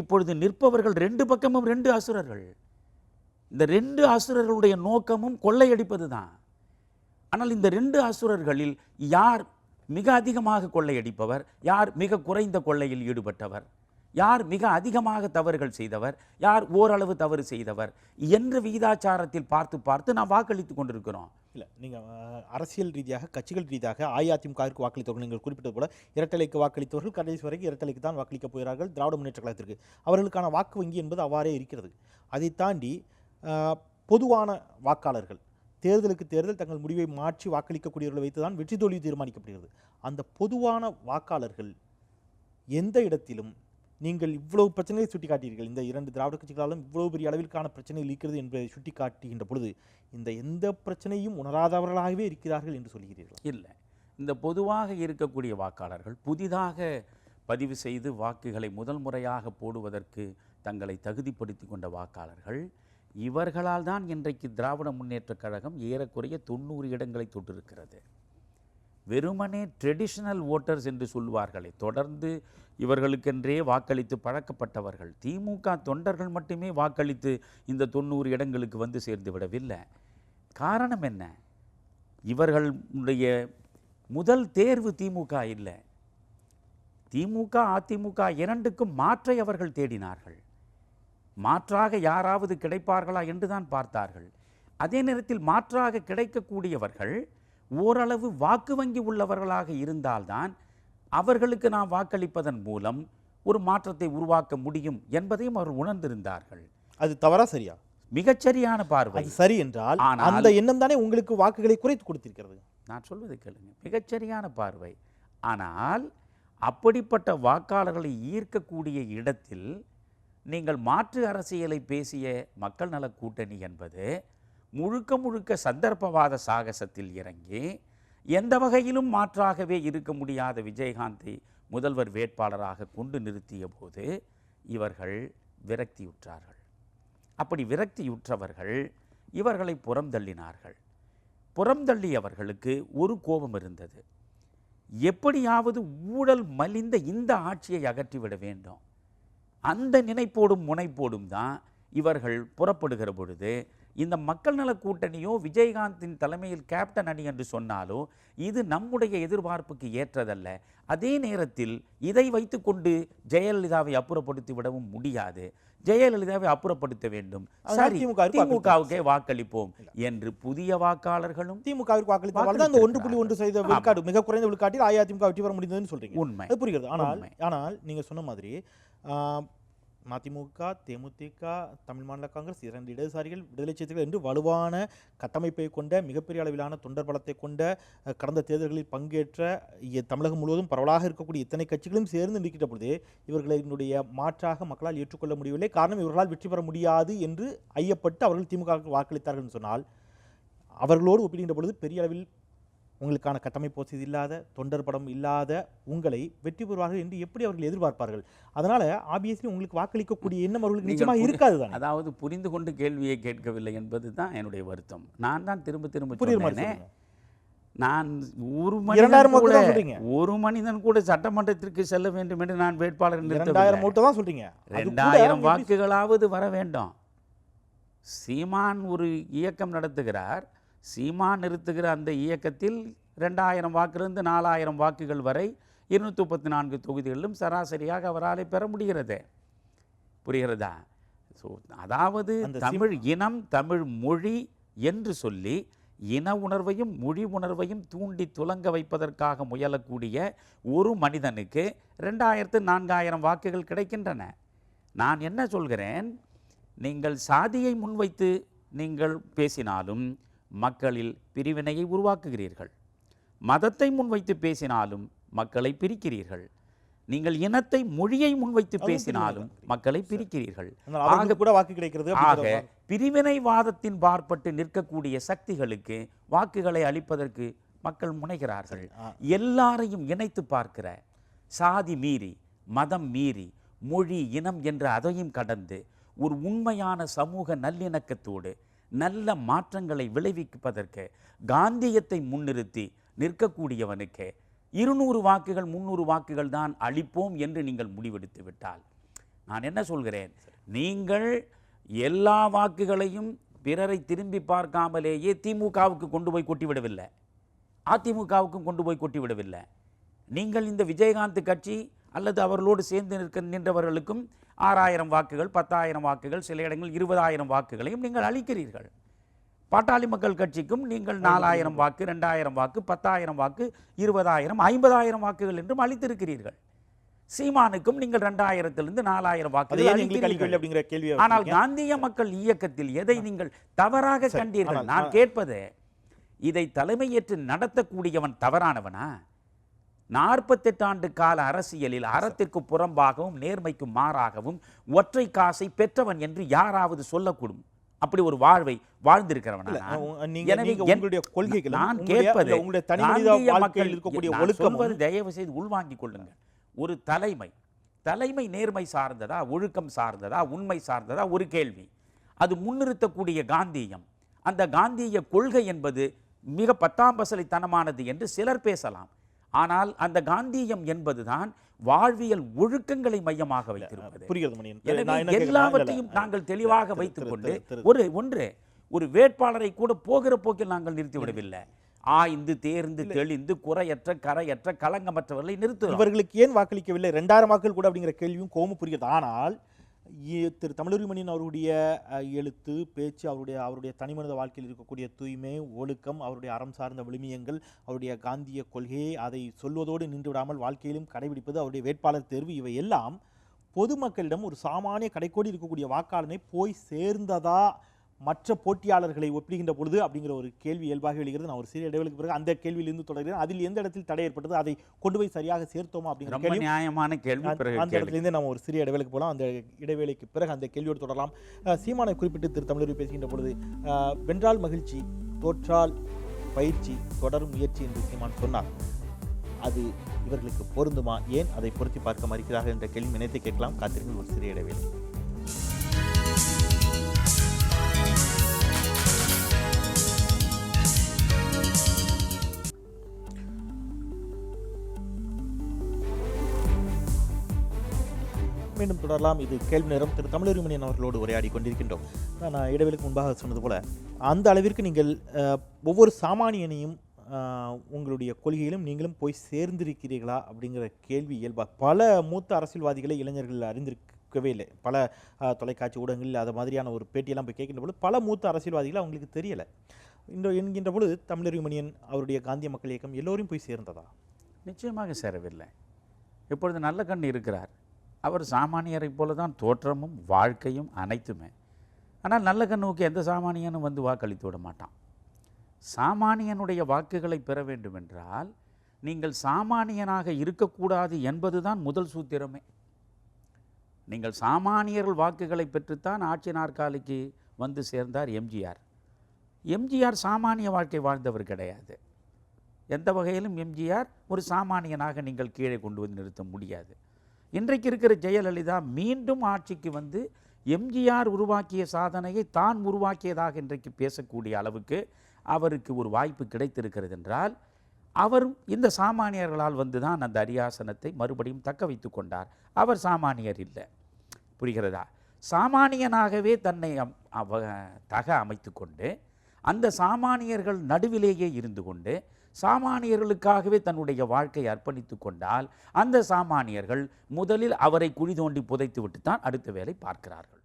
இப்பொழுது நிற்பவர்கள் ரெண்டு பக்கமும் ரெண்டு அசுரர்கள். இந்த ரெண்டு அசுரர்களுடைய நோக்கமும் கொள்ளையடிப்பது தான் ஆனால் இந்த ரெண்டு அசுரர்களில் யார் மிக அதிகமாக கொள்ளையடிப்பவர்? யார் மிக குறைந்த கொள்ளையில் ஈடுபட்டவர்? யார் மிக அதிகமாக தவறுகள் செய்தவர் யார் ஓரளவு தவறு செய்தவர் என்ற விகிதாச்சாரத்தில் பார்த்து பார்த்து நாம் வாக்களித்து கொண்டிருக்கிறோம். இல்லை நீங்கள் அரசியல் ரீதியாக கட்சிகள் ரீதியாக அஇஅதிமுகவிற்கு வாக்களித்தவர்கள் நீங்கள் குறிப்பிட்டது போல இரட்டலைக்கு வாக்களித்தவர்கள் கடைசி வரைக்கும் இரட்டலைக்கு தான் வாக்களிக்கப் போகிறார்கள் திராவிட முன்னேற்ற கழகத்திற்கு. அவர்களுக்கான வாக்கு வங்கி என்பது அவ்வாறே இருக்கிறது. அதை தாண்டி பொதுவான வாக்காளர்கள் தேர்தலுக்கு தேர்தல் தங்கள் முடிவை மாற்றி வாக்களிக்கக்கூடியவர்களை வைத்து தான் வெற்றி தோல்வி தீர்மானிக்கப்படுகிறது. அந்த பொதுவான வாக்காளர்கள் எந்த இடத்திலும் நீங்கள் இவ்வளவு பிரச்சனைகளை சுட்டிக்காட்டீர்கள் இந்த இரண்டு திராவிட கட்சிகளாலும் இவ்வளவு பெரிய அளவிற்கான பிரச்சனைகள் இருக்கிறது என்பதை சுட்டிக்காட்டுகின்ற பொழுது இந்த எந்த பிரச்சனையும் உணராதவர்களாகவே இருக்கிறார்கள் என்று சொல்கிறீர்கள்? இல்லை. இந்த பொதுவாக இருக்கக்கூடிய வாக்காளர்கள் புதிதாக பதிவு செய்து வாக்குகளை முதல் முறையாக போடுவதற்கு தங்களை தகுதிப்படுத்தி கொண்ட வாக்காளர்கள் இவர்களால் தான் இன்றைக்கு திராவிட முன்னேற்றக் கழகம் ஏறக்குறைய தொண்ணூறு இடங்களை தொட்டிருக்கிறது. வெறுமனே ட்ரெடிஷ்னல் ஓட்டர்ஸ் என்று சொல்வார்களே தொடர்ந்து இவர்களுக்கென்றே வாக்களித்து பழக்கப்பட்டவர்கள். திமுக தொண்டர்கள் மட்டுமே வாக்களித்து இந்த தொண்ணூறு இடங்களுக்கு வந்து சேர்ந்து விடவில்லை. காரணம் என்ன? இவர்களுடைய முதல் தேர்வு திமுக இல்லை. திமுக அதிமுக இரண்டுக்கும் மாற்றை அவர்கள் தேடினார்கள். மாற்றாக யாராவது கிடைப்பார்களா என்றுதான் பார்த்தார்கள். அதே நேரத்தில் மாற்றாக கிடைக்கக்கூடியவர்கள் ஓரளவு வாக்கு வங்கி உள்ளவர்களாக இருந்தால்தான் அவர்களுக்கு நாம் வாக்களிப்பதன் மூலம் ஒரு மாற்றத்தை உருவாக்க முடியும் என்பதையும் அவர் உணர்ந்திருந்தார்கள். அது தவறா சரியா? மிகச்சரியான பார்வை. சரி என்றால் அந்த எண்ணம் தானே உங்களுக்கு வாக்குகளை குறைத்து கொடுத்திருக்கிறது. நான் சொல்வதை கேளுங்க. மிகச்சரியான பார்வை. ஆனால் அப்படிப்பட்ட வாக்காளர்களை ஈர்க்கக்கூடிய இடத்தில் நீங்கள் மாற்று அரசியலை பேசிய மக்கள் நலக் கூட்டணி என்பது முழுக்க முழுக்க சந்தர்ப்பவாத சாகசத்தில் இறங்கி எந்த வகையிலும் மாற்றாகவே இருக்க முடியாத விஜயகாந்தை முதல்வர் வேட்பாளராக கொண்டு நிறுத்திய போது இவர்கள் விரக்தியுற்றார்கள். அப்படி விரக்தியுற்றவர்கள் இவர்களை புறந்தள்ளினார்கள் புறந்தள்ளியவர்களுக்கு ஒரு கோபம் இருந்தது. எப்படியாவது ஊழல் மலிந்த இந்த ஆட்சியை அகற்றிவிட வேண்டும். அந்த நினைப்போடும் முனைப்போடும் தான் இவர்கள் புறப்படுகிற பொழுது இந்த மக்கள் நல கூட்டணியோ விஜயகாந்தின் தலைமையில் கேப்டன் அணி என்று சொன்னாலோ இது நம்முடைய எதிர்பார்ப்புக்கு ஏற்றதல்ல. அதே நேரத்தில் இதை வைத்துக்கொண்டு ஜெயலலிதாவை அப்புறப்படுத்தி விடவும் முடியாது. ஜெயலலிதாவை அப்புறப்படுத்த வேண்டும். சரி திமுகவுக்கே வாக்களிப்போம் என்று புதிய வாக்காளர்களும் திமுகவிற்கு தான் அந்த ஒன்று புள்ளி ஒன்று ஆமா. விழுக்காடு மிக குறைந்த விழுக்காட்டில் அஇஅதிமுக வெற்றி பெற முடிந்ததுன்னு சொல்றீங்க. உண்மை. புரிகிறது. ஆனால். ஆனால் நீங்க சொன்ன மாதிரி மதிமுக தேமுதிக தமிழ் மாநில காங்கிரஸ் இரண்டு இடதுசாரிகள் விடுதலை சிறுத்தைகள் என்று வலுவான கட்டமைப்பை கொண்ட மிகப்பெரிய அளவிலான தொண்டர் பலத்தை கொண்ட கடந்த தேர்தல்களில் பங்கேற்ற இ- தமிழகம் முழுவதும் பரவலாக இருக்கக்கூடிய இத்தனை கட்சிகளும் சேர்ந்து நிற்கின்ற பொழுது இவர்களினுடைய மாற்றாக மக்களால் ஏற்றுக்கொள்ள முடியவில்லை. காரணம் இவர்களால் வெற்றி பெற முடியாது என்று ஐயப்பட்டு அவர்கள் திமுக வாக்களித்தார்கள் என்று சொன்னால் அவர்களோடு ஒப்பிடுகின்ற பொழுது பெரிய அளவில் உங்களுக்கான கட்டமைப்பு வசதி இல்லாத தொண்டர் படம் இல்லாத உங்களை வெற்றி பெறுவார்கள் என்று எப்படி அவர்கள் எதிர்பார்ப்பார்கள்? அதனால ஆப்வியஸ்லி உங்களுக்கு வாக்களிக்கக்கூடிய எண்ணம் அவர்களுக்கு நிச்சயமாக இருக்காது தானே? அதாவது புரிந்து கொண்டு கேள்வியை கேட்கவில்லை என்பது தான் என்னுடைய வருத்தம். நான் தான் திரும்ப திரும்ப சொல்லுங்க. நான் ஒரு மனிதன் கூட. ஒரு மனிதன் கூட சட்டமன்றத்திற்கு செல்ல வேண்டும் என்று நான் வேட்பாளர் இரண்டாயிரம் ஓட்டு தான் சொல்றீங்க ரெண்டாயிரம் வாக்குகளாவது வர வேண்டும். சீமான் ஒரு இயக்கம் நடத்துகிறார். சீமான் நிறுத்துகிற அந்த இயக்கத்தில் ரெண்டாயிரம் வாக்கிலிருந்து நாலாயிரம் வாக்குகள் வரை இருநூற்றி முப்பத்தி நான்கு தொகுதிகளிலும் சராசரியாக அவராலே பெற முடிகிறது. புரிகிறதா? ஸோ அதாவது தமிழ் இனம் தமிழ் மொழி என்று சொல்லி இன உணர்வையும் மொழி உணர்வையும் தூண்டி துலங்க வைப்பதற்காக முயலக்கூடிய ஒரு மனிதனுக்கு ரெண்டாயிரத்து நான்காயிரம் வாக்குகள் கிடைக்கின்றன. நான் என்ன சொல்கிறேன்? நீங்கள் சாதியை முன்வைத்து நீங்கள் பேசினாலும் மக்களில் பிரிவினையை உருவாக்குகிறீர்கள். மதத்தை முன்வைத்து பேசினாலும் மக்களை பிரிக்கிறீர்கள். நீங்கள் இனத்தை மொழியை முன்வைத்து பேசினாலும் மக்களை பிரிக்கிறீர்கள். கூட வாக்கு கிடைக்கிறது ஆக வா- பிரிவினைவாதத்தின் பார்ப்பட்டு நிற்கக்கூடிய சக்திகளுக்கு வாக்குகளை அளிப்பதற்கு மக்கள் முனைகிறார்கள். எல்லாரையும் இணைத்து பார்க்கிற சாதி மீறி மதம் மீறி மொழி இனம் என்ற அதையும் கடந்து ஒரு உண்மையான சமூக நல்லிணக்கத்தோடு நல்ல மாற்றங்களை விளைவிப்பதற்கு காந்தியத்தை முன்னிறுத்தி நிற்கக்கூடியவனுக்கு இருநூறு வாக்குகள் முந்நூறு வாக்குகள் தான் அளிப்போம் என்று நீங்கள் முடிவெடுத்து விட்டால் நான் என்ன சொல்கிறேன்? நீங்கள் எல்லா வாக்குகளையும் பிறரை திரும்பி பார்க்காமலேயே திமுகவுக்கு கொண்டு போய் கொட்டி விடவில்லை அதிமுகவுக்கும் கொண்டு போய் கொட்டி விடவில்லை நீங்கள் இந்த விஜயகாந்த் கட்சி அல்லது அவர்களோடு சேர்ந்து நிற்க நின்றவர்களுக்கும் ஆறாயிரம் வாக்குகள் பத்தாயிரம் வாக்குகள் சில இடங்கள் இருபதாயிரம் வாக்குகளையும் நீங்கள் அளிக்கிறீர்கள். பாட்டாளி மக்கள் கட்சிக்கும் நீங்கள் நாலாயிரம் வாக்கு ரெண்டாயிரம் வாக்கு பத்தாயிரம் வாக்கு இருபதாயிரம் ஐம்பதாயிரம் வாக்குகள் என்றும் அளித்திருக்கிறீர்கள். சீமானுக்கும் நீங்கள் ரெண்டாயிரத்திலிருந்து நாலாயிரம் கேள்வியை ஆனால். காந்திய மக்கள் இயக்கத்தில் எதை நீங்கள் தவறாக கண்டீர்கள்? நான் கேட்பது இதை தலைமையேற்று நடத்தக்கூடியவன் தவறானவனா? நாற்பத்தெட்டு ஆண்டு கால அரசியலில் அறத்திற்கு புறம்பாகவும் நேர்மைக்கு மாறாகவும் ஒற்றை காசை பெற்றவன் என்று யாராவது சொல்லக்கூடும். அப்படி ஒரு வாழ்வை வாழ்ந்திருக்கிறவனா தயவு செய்து உள்வாங்கிக் கொள்ளுங்கள். ஒரு தலைமை தலைமை நேர்மை சார்ந்ததா ஒழுக்கம் சார்ந்ததா உண்மை சார்ந்ததா ஒரு கேள்வி. அது முன்னிறுத்தக்கூடிய காந்தியம். அந்த காந்திய கொள்கை என்பது மிக பத்தாம் பசலித்தனமானது என்று சிலர் பேசலாம். ஆனால் அந்த காந்தியம் என்பதுதான் வாழ்வியல் ஒழுக்கங்களை மையமாக வைத்திருப்பது. புரிகிறது எல்லாவற்றையும் நாங்கள் தெளிவாக வைத்துக் கொண்டு ஒரு ஒன்று ஒரு வேட்பாளரை கூட போகிற போக்கில் நாங்கள் நிறுத்திவிடவில்லை ஆய்ந்து தேர்ந்து தெளிந்து குறையற்ற கரையற்ற களங்கமற்றவர்களை நிறுத்துகிறோம். இவர்களுக்கு ஏன் வாக்களிக்கவில்லை? ரெண்டாயிரம் வாக்குகள் கூட அப்படிங்கிற கேள்வியும் கோமும் புரிகிறது. ஆனால் திரு தமிழறிமணியன் அவருடைய எழுத்து பேச்சு அவருடைய அவருடைய தனிமனித வாழ்க்கையில் இருக்கக்கூடிய தூய்மை ஒழுக்கம் அவருடைய அறம் சார்ந்த விழுமியங்கள் அவருடைய காந்திய கொள்கையை அதை சொல்வதோடு நின்றுவிடாமல் வாழ்க்கையிலும் கடைபிடிப்பது அவருடைய வேட்பாளர் தேர்வு இவை எல்லாம் பொதுமக்களிடம் ஒரு சாமானிய கடைக்கோடி இருக்கக்கூடிய வாக்காளனை போய் சேர்ந்ததா மற்ற போட்டியாளர்களை ஒப்பிடுகின்ற பொழுது அப்படிங்கிற ஒரு கேள்வி இயல்பாக எழுகிறது. நான் ஒரு சிறிய இடைவெளிக்கு பிறகு அந்த கேள்வியிலிருந்து தொடர்கிறேன். அதில் எந்த இடத்தில் தடை ஏற்பட்டது? அதை கொண்டு போய் சரியாக சேர்த்தோமா அப்படிங்கிற நியாயமான கேள்வி அந்த- இடத்துலேருந்தே நம்ம ஒரு சிறிய இடைவேளைக்கு போகலாம். அந்த இடைவேளைக்கு பிறகு அந்த கேள்வியோடு தொடரலாம். சீமானை குறிப்பிட்டு திரு தமிழர் பேசுகின்ற பொழுது வென்றால் மகிழ்ச்சி தோற்றால் பயிற்சி தொடரும் முயற்சி என்று சீமான் சொன்னார். அது இவர்களுக்கு பொருந்துமா? ஏன் அதை பொருத்தி பார்க்க மறுக்கிறார்கள் என்ற கேள்வி நினைத்து கேட்கலாம். காத்திருங்கள் ஒரு சிறிய இடைவேளை. மீண்டும் தொடரலாம். இது கேள்வி நேரம். திரு. தமிழறிமணியன் அவர்களோடு உரையாடி கொண்டிருக்கின்றோம். நான் இடைவெளிக்கு முன்பாக சொன்னது போல் அந்த அளவிற்கு நீங்கள் ஒவ்வொரு சாமானியனையும் உங்களுடைய கொள்கையிலும் நீங்களும் போய் சேர்ந்திருக்கிறீர்களா? அப்படிங்கிற கேள்வி இயல்பாக பல மூத்த அரசியல்வாதிகளை இளைஞர்கள் அறிந்திருக்கவே இல்லை. பல தொலைக்காட்சி ஊடகங்களில் அது மாதிரியான ஒரு பேட்டியெல்லாம் போய் கேட்கின்ற பொழுது பல மூத்த அரசியல்வாதிகள் அவங்களுக்கு தெரியலை. இந்த என்கின்ற பொழுது தமிழறிமணியன் அவருடைய காந்திய மக்கள் இயக்கம் எல்லோரையும் போய் சேர்ந்ததா? நிச்சயமாக சேரவில்லை. இப்பொழுது நல்ல கண் இருக்கிறார். அவர் சாமானியரைப் போல தான் தோற்றமும் வாழ்க்கையும் அனைத்துமே. ஆனால் நல்ல கண்ணுக்கு எந்த சாமானியனும் வந்து வாக்களித்து விட மாட்டான். சாமானியனுடைய வாக்குகளை பெற வேண்டுமென்றால் நீங்கள் சாமானியனாக இருக்கக்கூடாது என்பதுதான் முதல் சூத்திரமே. நீங்கள் சாமானியர்கள் வாக்குகளை பெற்றுத்தான் ஆட்சி நாற்காலிக்கு வந்து சேர்ந்தார் எம்ஜிஆர். எம்ஜிஆர் சாமானிய வாழ்க்கை வாழ்ந்தவர் கிடையாது. எந்த வகையிலும் எம்ஜிஆர் ஒரு சாமானியனாக நீங்கள் கீழே கொண்டு வந்து நிறுத்த முடியாது. இன்றைக்கு இருக்கிற ஜெயலலிதா மீண்டும் ஆட்சிக்கு வந்து எம்ஜிஆர் உருவாக்கிய சாதனையை தான் உருவாக்கியதாக இன்றைக்கு பேசக்கூடிய அளவுக்கு அவருக்கு ஒரு வாய்ப்பு கிடைத்திருக்கிறது என்றால் அவர் இந்த சாமானியர்களால் வந்து தான் அந்த அரியாசனத்தை மறுபடியும் தக்க வைத்து கொண்டார். அவர் சாமானியர் இல்லை. புரிகிறதா? சாமானியனாகவே தன்னை தக அமைத்து கொண்டு அந்த சாமானியர்கள் நடுவிலேயே இருந்து கொண்டு சாமானியர்களுக்காகவே தன்னுடைய வாழ்க்கையை அர்ப்பணித்து கொண்டால் அந்த சாமானியர்கள் முதலில் அவரை குழி தோண்டி புதைத்து விட்டுத்தான் அடுத்த வேலை பார்க்கிறார்கள்.